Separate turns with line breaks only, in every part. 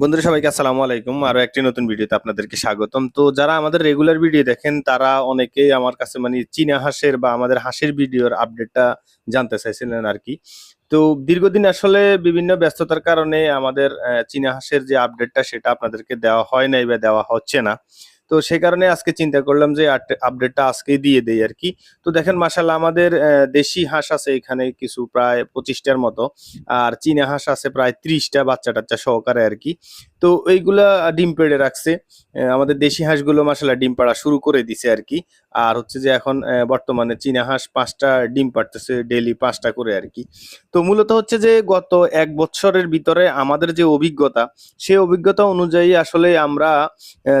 বন্ধুরা, সবাইকে আসসালামু আলাইকুম। আরও একটি নতুন ভিডিওতে আপনাদেরকে স্বাগতম। তো যারা আমাদের রেগুলার ভিডিও দেখেন, তারা অনেকেই আমার কাছে মানে চীনা হাঁসের বা আমাদের হাঁসের ভিডিওর আপডেটটা জানতে চাইছিলেন আর কি তো দীর্ঘদিন আসলে বিভিন্ন ব্যস্ততার কারণে আমাদের চীনা হাঁসের যে আপডেটটা সেটা আপনাদেরকে দেওয়া হয় নাই বা দেওয়া হচ্ছে না। তো সে কারণে আজকে চিন্তা করলাম যে আপডেটটা আজকেই দিয়ে দেই আর কি। তো দেখেন মাসাল্লাহ আমাদের দেশি হাঁস আছে এখানে কিছু প্রায় পঁচিশটার মতো, আর চীনা হাঁস আছে প্রায় ত্রিশটা বাচ্চা টাচ্চা সহকারে আর কি। তো এইগুলা ডিম পেড়ে রাখছে। আমাদের দেশি হাঁসগুলো মাসাল্লাহ ডিম পাড়া শুরু করে দিছে আর কি। আর হচ্ছে যে এখন বর্তমানে চীনা হাঁস পাঁচটা ডিম পাড়তেছে ডেলি পাঁচটা করে আর কি। তো মূলত হচ্ছে যে গত এক বছরের ভিতরে আমাদের যে অভিজ্ঞতা সেই অভিজ্ঞতা অনুযায়ী আসলে আমরা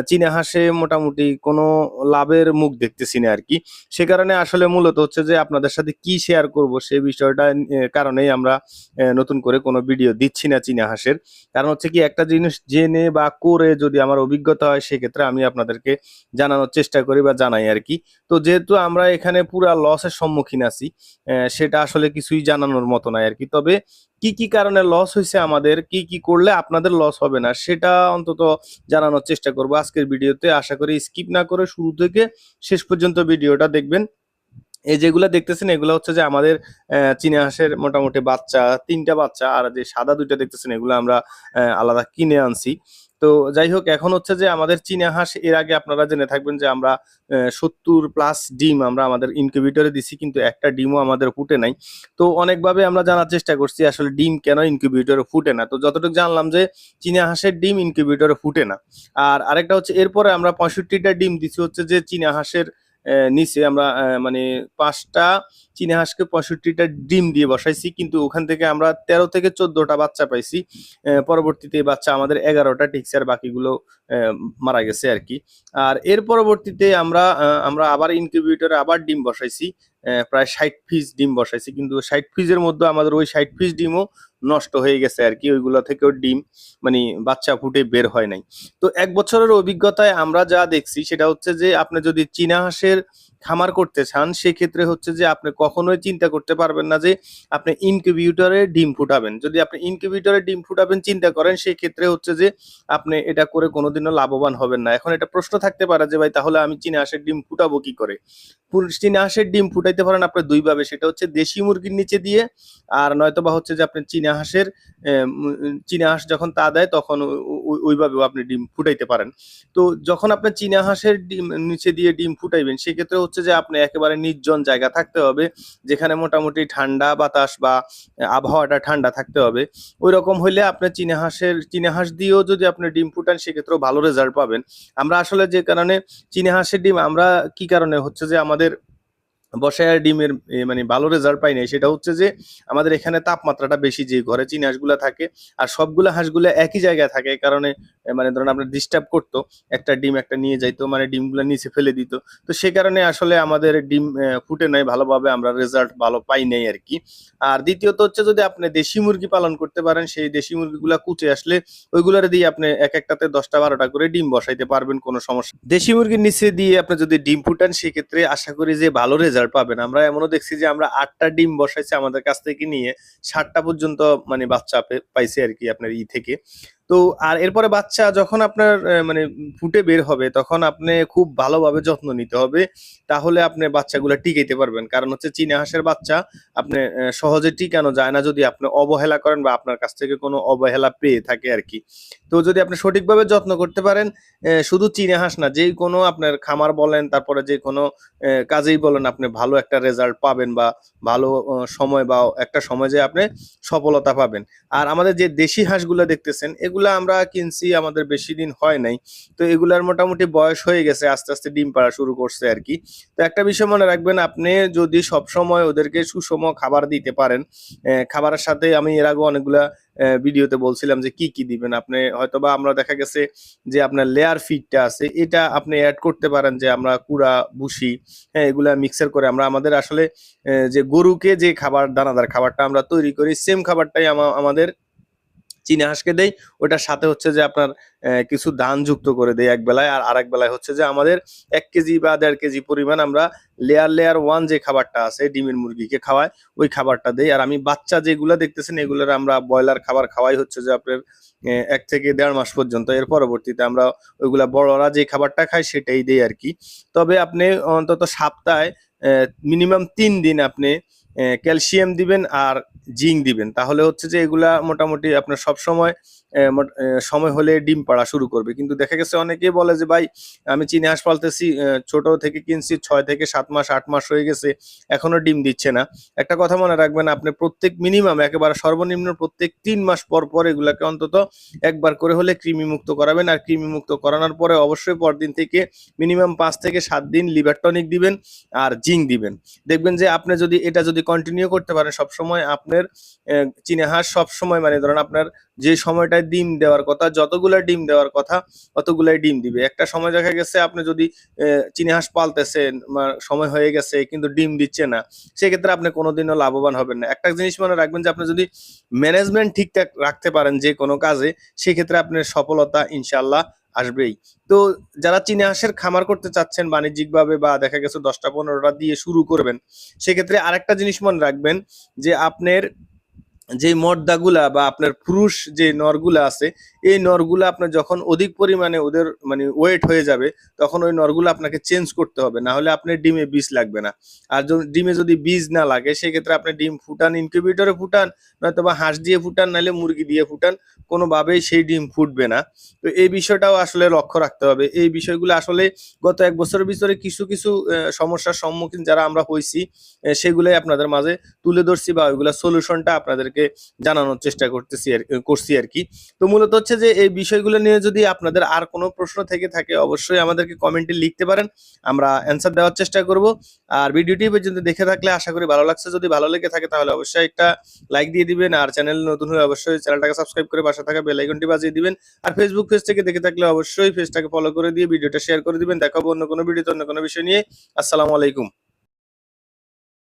চীনা হাঁসে মোটামুটি কোনো লাভের মুখ দেখতেছি না আর কি। সে কারণে আসলে মূলত হচ্ছে যে আপনাদের সাথে কি শেয়ার করব সে বিষয়টা কারণেই আমরা নতুন করে কোনো ভিডিও দিচ্ছি না চীনা হাঁসের। কারণ হচ্ছে কি একটা জিনিস জেনে বা করে যদি আমার অভিজ্ঞতা হয়, সেক্ষেত্রে আমি আপনাদেরকে জানানোর চেষ্টা করি বা জানাই আর কি। তো যেহেতু আমরা এখানে পুরা লসের সম্মুখীন আছি সেটা আসলে কিছুই জানানোর মতো নয় আর কি। তবে কি কি কারণে লস হয়েছে আমাদের, কি কি করলে আপনাদের লস হবে না, সেটা অন্তত জানানোর চেষ্টা করব আজকের ভিডিওতে। আশা করি স্কিপ না করে শুরু থেকে শেষ পর্যন্ত ভিডিওটা দেখবেন। এই যেগুলো দেখতেছেন, এগুলো হচ্ছে যে আমাদের চীনা হাঁসের মোটামুটি বাচ্চা, তিনটা বাচ্চা, আর যে সাদা দুইটা দেখতেছেন, এগুলো আমরা আলাদা কিনে আনছি। তো যাই হোক, এখন হচ্ছে যে আমাদের চীনা হাঁস, এর আগে আপনারা জেনে থাকবেন যে আমরা সত্তর প্লাস ডিম আমরা আমাদের ইনকিউবেটরে দিছি, কিন্তু একটা ডিমও আমাদের ফুটে নাই। তো অনেকভাবে আমরা জানার চেষ্টা করছি, আসলে ডিম কেন ইনকিউবেটরে ফুটে না? তো যতটুকু জানলাম যে চীনা হাঁসের ডিম ইনকিউবেটরে ফুটে না। আর আরেকটা হচ্ছে, এরপরে আমরা পঁয়ষট্টিটা ডিম দিছি হচ্ছে যে চীনা হাঁসের নিচে আমরা মানে পাঁচটা চীনা হাঁসকে পঁয়ষট্টিটা ডিম দিয়ে বসাইছি, কিন্তু ওখান থেকে আমরা তেরো থেকে চোদ্দটা বাচ্চা পাইছি। পরবর্তীতে বাচ্চা আমাদের এগারোটা টিকছে আর বাকিগুলো মারা গেছে আর কি। আর এর পরবর্তীতে আমরা আমরা আবার ইনকিউবেটরে আবার ডিম বসাইছি প্রায় ষাট পিস ডিম বসাইছি, কিন্তু ষাট পিসের মধ্যে আমাদের ওই ষাট পিস ডিমও নষ্ট হয়ে গেছে আর কি, ওইগুলো থেকেও ডিম মানে বাচ্চা ফুটে বের হয় নাই। তো এক বছরের অভিজ্ঞতায় আমরা যা দেখছি সেটা হচ্ছে যে, আপনি যদি চীনা হাঁসের খামার করতে চান, সেক্ষেত্রে হচ্ছে যে, আপনি কখনোই চিন্তা করতে পারবেন না যে, আপনি ইনকিউবেটরে ডিম ফুটাবেন। যদি আপনি ইনকিউবেটরে ডিম ফুটাবেন, চিন্তা করেন সেই ক্ষেত্রে হচ্ছে যে, আপনি এটা করে কোনোদিনও লাভবান হবেন না। এখন এটা প্রশ্ন থাকতে পারে যে, ভাই, তাহলে আমি চীনা হাঁসের ডিম ফুটাবো কি করে? চীনা হাঁসের ডিম ফুটাইতে পারেন আপনি দুইভাবে। সেটা হচ্ছে দেশি মুরগির নিচে দিয়ে, আর নয়তো বা হচ্ছে যে, আপনি চীনা হাঁসের আহ, চীনা হাঁস যখন তা দেয় তখন ওইভাবেও আপনি ডিম ফুটাইতে পারেন। তো যখন আপনি চীনা হাঁসের ডিম নিচে দিয়ে ডিম ফুটাইবেন সেক্ষেত্রে হচ্ছে যে আপনি একেবারে নির্জন জায়গা থাকতে হবে যেখানে মোটামুটি ঠান্ডা বাতাস বা আবহাওয়াটা ঠান্ডা থাকতে হবে। ওই রকম হইলে আপনি চীনা হাঁসের চীনা হাঁস দিয়েও যদি আপনি ডিম ফুটান সেক্ষেত্রেও ভালো রেজাল্ট পাবেন। আমরা আসলে যে কারণে চীনা হাঁসের ডিম আমরা কি কারণে হচ্ছে যে আমাদের বসায় ডিমের মানে ভালো রেজাল্ট পাই নাই। সেটা হচ্ছে যে, আমাদের এখানে তাপমাত্রাটা বেশি যে ঘরে চীনা হাঁসগুলা থাকে, আর সবগুলো হাঁসগুলো একই জায়গায় থাকে কারণে মানে ধরুন আপনার ডিস্টার্ব করতো, একটা ডিম একটা নিয়ে যাইতো মানে ডিমগুলো নিচে ফেলে দিত। তো সে কারণে আসলে আমাদের ডিম ফুটে নাই, ভালোভাবে আমরা রেজাল্ট ভালো পাই নাই আর কি। আর দ্বিতীয়ত হচ্ছে যদি আপনি দেশি মুরগি পালন করতে পারেন, সেই দেশি মুরগিগুলা কুচে আসলে ওইগুলোর দিয়ে আপনি এক একটাতে দশটা বারোটা করে ডিম বসাইতে পারবেন, কোনো সমস্যা দেশি মুরগির নিচে দিয়ে আপনি যদি ডিম ফুটান, সেক্ষেত্রে আশা করি যে ভালো রেজাল্ট পাবেন। আমরা এমনও দেখছি যে আমরা আটটা ডিম বসাইছি আমাদের কাছ থেকে নিয়ে ষাটটা পর্যন্ত মানে বাচ্চা পাইছে আর কি আপনার ই থেকে। তো আর এরপরে বাচ্চা যখন আপনার মানে ফুটে বের হবে, তখন আপনি খুব ভালোভাবে যত্ন নিতে হবে। তাহলে আপনি বাচ্চাগুলো টিকাইতে পারবেন। কারণ হচ্ছে চীনা হাঁসের বাচ্চা, আপনি সহজে টিকানো যায় না যদি আপনি অবহেলা করেন বা আপনার কাছ থেকে কোনো অবহেলা পেয়ে থাকে আর কি। তো যদি আপনি সঠিকভাবে যত্ন করতে পারেন শুধু চীনা হাঁস না যেই কোনো আপনার খামার বলেন, তারপরে যে কোনো কাজেই বলেন, আপনি ভালো একটা রেজাল্ট পাবেন বা ভালো সময় বা একটা সময় যে আপনি সফলতা পাবেন। আর আমাদের যে দেশি হাঁসগুলো দেখতেছেন, এগুলা আমরা কিনছি, আমাদের বেশি দিন হয় নাই। তো এগুলার মোটামুটি বয়স হয়ে গেছে, আস্তে আস্তে ডিম পাড়া শুরু করছে আর কি। তো একটা বিষয় মনে রাখবেন, আপনি যদি সব সময় ওদেরকে সুষম খাবার দিতে পারেন খাবারের সাথে আমি এর আগে অনেকগুলা ভিডিওতে বলছিলাম যে কি কি দিবেন। আপনি হয়তোবা আমরা দেখা গেছে যে আপনার লেয়ার ফিডটা আছে, এটা আপনি অ্যাড করতে পারেন যে আমরা কুড়া বুসি হ্যাঁ এগুলা মিক্সার করে আমরা আমাদের আসলে যে গরুকে যে খাবার, দানাদার খাবারটা আমরা তৈরি করি সেম খাবারটাই আমাদের চীনা হাঁসকে দেই ওটার সাথে হচ্ছে যে আপনার কিছু ধান যুক্ত করে দেই এক বেলায়। আর আরেক বেলায় হচ্ছে যে আমাদের এক কেজি বা দেড় কেজি পরিমাণ আমরা লেয়ার লেয়ার ওয়ান যে খাবারটা আছে, ডিমের মুরগিকে খাওয়াই ওই খাবারটা দেই। আর আমি বাচ্চা যেগুলা দেখতেছেন, এগুলোর আমরা ব্রয়লার খাবার খাওয়াই হচ্ছে যে আপনার এক থেকে দেড় মাস পর্যন্ত। এর পরবর্তীতে আমরা ওইগুলা বড়রা যে খাবারটা খায় সেটাই দেই আর কি। তবে আপনি অন্তত সপ্তাহে মিনিমাম তিন দিন আপনি ক্যালসিয়াম দিবেন আর জিঙ্ক দিবেন। তাহলে হচ্ছে যে এগুলা মোটামুটি আপনার সব সময় সময় হলে ডিম পাড়া শুরু করবে। কিন্তু দেখা গেছে অনেকেই বলে যে, ভাই, আমি চিনি হাঁস পালতেছি ছোট থেকে কিনছি, ছয় থেকে সাত মাস, আট মাস হয়ে গেছে, এখনও ডিম দিচ্ছে না। একটা কথা মনে রাখবেন, আপনি প্রত্যেক মিনিমাম একেবারে সর্বনিম্ন প্রত্যেক তিন মাস পর পর এগুলাকে অন্তত একবার করে হলে কৃমি মুক্ত করাবেন। আর কৃমি মুক্ত করানোর পরে অবশ্যই পরদিন থেকে মিনিমাম পাঁচ থেকে সাত দিন লিভার টনিক দিবেন আর জিঙ্ক দিবেন। দেখবেন যে আপনি যদি, এটা যদি কন্টিনিউ করতে পারেন সবসময় আপনার চীনা হাঁস সবসময় মানে ধরেন আপনার যে সময়টায় ডিম দেওয়ার কথা, যতগুলা ডিম দেওয়ার কথা, অতগুলাই ডিম দিবে। একটা সময় দেখা গেছে আপনি যদি চীনা হাঁস পালতেছেন সময় হয়ে গেছে, কিন্তু ডিম দিচ্ছে না, সেক্ষেত্রে আপনি কোনোদিনও লাভবান হবেন না। একটা জিনিস মনে রাখবেন যে, আপনি যদি ম্যানেজমেন্ট ঠিকঠাক রাখতে পারেন যে কোনো কাজে, সেক্ষেত্রে আপনার সফলতা ইনশাল্লাহ আসবেই। তো যারা চীনা হাঁসের খামার করতে চাচ্ছেন বাণিজ্যিকভাবে বা দেখা গেছে দশটা পনেরোটা দিয়ে শুরু করবেন, সেক্ষেত্রে আরেকটা জিনিস মনে রাখবেন যে, আপনার যে মর্দাগুলা বা আপনার পুরুষ যে নরগুলা আছে, এই নরগুলা আপনার যখন অধিক পরিমাণে ওদের মানে ওয়েট হয়ে যাবে, তখন ওই নরগুলো আপনাকে চেঞ্জ করতে হবে। না হলে আপনার ডিমে বীজ লাগবে না। আর ডিমে যদি বীজ না লাগে, সেক্ষেত্রে আপনি ডিম ফুটান ইনকিউবেটরে ফুটান নয়তো বা হাঁস দিয়ে ফুটান, নাহলে মুরগি দিয়ে ফুটান, কোনোভাবেই সেই ডিম ফুটবে না। তো এই বিষয়টাও আসলে লক্ষ্য রাখতে হবে। এই বিষয়গুলো আসলে গত এক বছরের ভিতরে কিছু কিছু সমস্যার সম্মুখীন যারা আমরা হয়েছি সেগুলোই আপনাদের মাঝে তুলে ধরছি বা ওইগুলো সলিউশনটা আপনাদেরকে জানানোর চেষ্টা করতেছি আর করছি আর কি। তো মূলত হচ্ছে যে এই বিষয়গুলো নিয়ে যদি আপনাদের আর কোনো প্রশ্ন থেকে থাকে, অবশ্যই আমাদেরকে কমেন্টে লিখতে পারেন। আমরা অ্যান্সার দেওয়ার চেষ্টা করব। আর ভিডিওটি পর্যন্ত দেখে থাকলে আশা করি ভালো লাগছে। যদি ভালো লেগে থাকে তাহলে অবশ্যই একটা লাইক দিয়ে দিবেন। আর চ্যানেল নতুন হলে অবশ্যই চ্যানেলটাকে সাবস্ক্রাইব করে পাশে থাকা বেল আইকনটি বাজিয়ে দিবেন। আর ফেসবুক পেজ থেকে দেখে থাকলে অবশ্যই পেজটাকে ফলো করে দিয়ে ভিডিওটা শেয়ার করে দিবেন। দেখাবো অন্য কোনো ভিডিওতে অন্য কোনো বিষয় নিয়ে। আসসালামু আলাইকুম।